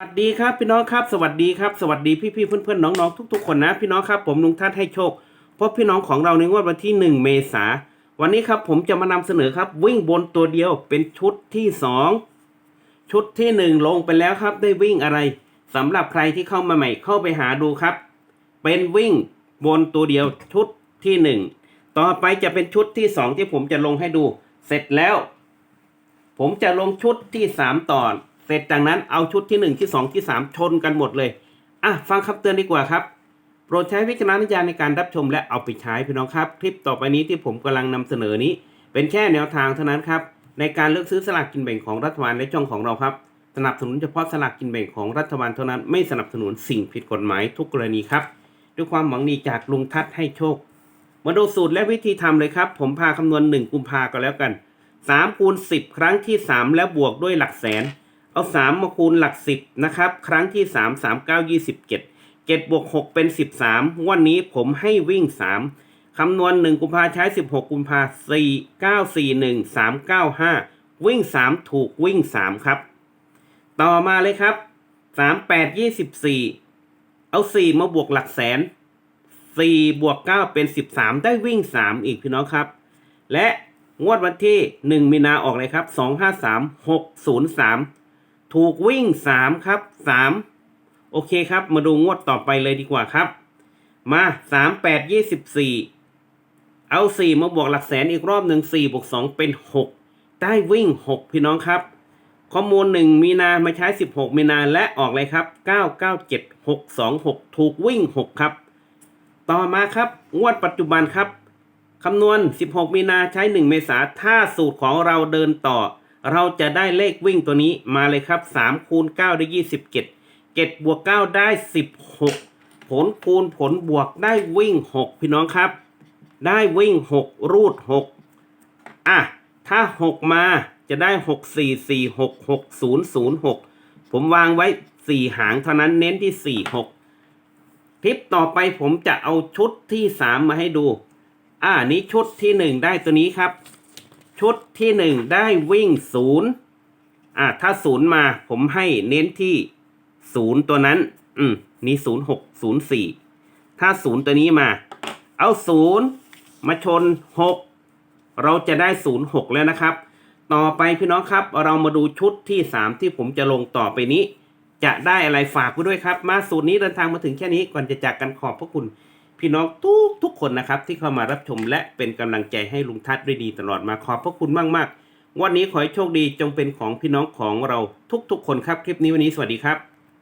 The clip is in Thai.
สวัสดีครับพี่น้องครับสวัสดีครับสวัสดีพี่ๆเพื่อนๆน้องๆทุก ๆ คนนะพี่น้องครับผมลุงทัศน์ให้โชคพราะพี่น้องของเราในงวดวันที่ 1 เมษาวันนี้ครับผมจะมานำเสนอครับ วิ่งบนตัวเดียวเป็นชุดที่ 2 ชุดที่ 1 ลงไปแล้วครับ ได้วิ่งอะไรสำหรับใครที่เข้ามาใหม่เข้าไปหาดูครับ เป็นวิ่งบนตัวเดียวชุดที่ 1 ต่อไปจะเป็นชุดที่ 2 ที่ผมจะลงให้ดู เสร็จแล้ว ผมจะลงชุดที่สามตอน เสร็จจากนั้นเอาชุดที่หนึ่งที่สองที่สามชนกันหมดเลยอะฟังคำเตือนดีกว่าครับ โปรดใช้วิจารณญาณในการรับชมและเอาไปใช้พี่น้องครับ คลิปต่อไปนี้ที่ผมกำลังนำเสนอนี้ เป็นแค่แนวทางเท่านั้นครับในการเลือกซื้อสลากกินแบ่งของรัฐบาลและช่องของเราครับ สนับสนุนเฉพาะสลากกินแบ่งของรัฐบาลเท่านั้นไม่สนับสนุนสิ่งผิดกฎหมายทุกกรณีครับ ด้วยความหวังดีจากลุงทัศน์ให้โชค มาดูสูตรและวิธีทำเลยครับ ผมพาคำนวณ1กุมภาก็แล้วกัน3คูณ10 ครั้งที่ 3 แล้วบวกด้วยหลักแสน เอา3มาคูณหลัก10นะครับ ครั้งที่3 3 9 27 7บวก6เป็น13วันนี้ผมให้วิ่ง3คำนวณ1กุมภาใช้16กุมภา4 9 4 1 3 9 5วิ่ง3ถูกวิ่ง3ครับ ต่อมาเลยครับ3 8 24เอา4มาบวกหลักแสน4บวก9เป็น13ได้วิ่ง3อีกพี่น้องครับ และงวดวันที่1มีนาออกเลยครับ253 603 ถูกวิ่ง3ครับ3โอเคครับ มาดูงวดต่อไปเลยดีกว่าครับ มา3 8 24เอา4มาบวกหลักแสนอีกรอบหนึ่ง4บวก2เป็น6ได้วิ่ง6พี่น้องครับ ข้อมูล1มีนามาใช้16มีนาและออกเลยครับ997 626ถูกวิ่ง6ครับ ต่อมาครับ งวดปัจจุบันครับคำนวณ 16 มีนาใช้ 1 เมษาถ้าสูตรของเราเดินต่อ เราจะได้เลขวิ่งตัวนี้มาเลยครับ3คูณ9ได้27 7บวก9ได้ 16 ผลคูณผลบวกได้วิ่ง 6 พี่น้องครับ ได้วิ่ง 6 รูด 6 อะ ถ้า 6 มาจะได้ 6 4 4 6 6 0 0 6 ผมวางไว้ 4 หางเท่านั้นเน้นที่ 4 6 คลิปต่อไปผมจะเอาชุดที่ 3 มาให้ดู อ่านี้ชุดที่หนึ่งได้ตัวนี้ครับ ชุดที่หนึ่งได้วิ่งศูนย์อ่าถ้าศูนย์มาผมให้เน้นที่ศูนย์ตัวนั้น อืมนี่ศูนย์หกศูนย์สี่ถ้าศูนย์ตัวนี้มา เอาศูนย์มาชนหกเราจะได้ศูนย์หกแล้วนะครับ ต่อไปพี่น้องครับ เรามาดูชุดที่สามที่ผมจะลงต่อไปนี้ จะได้อะไรฝากไว้ด้วยครับ มาสูตรนี้เดินทางมาถึงแค่นี้ก่อนจะจากกันขอบพระคุณ พี่น้องทุกทุกคนนะครับที่เข้ามารับชมและเป็นกำลังใจให้ลุงทัศน์ด้วยดีตลอดมาขอบพระคุณมากมากวันนี้ขอให้โชคดีจงเป็นของพี่น้องของเราทุกๆคนครับ คลิปนี้วันนี้สวัสดีครับ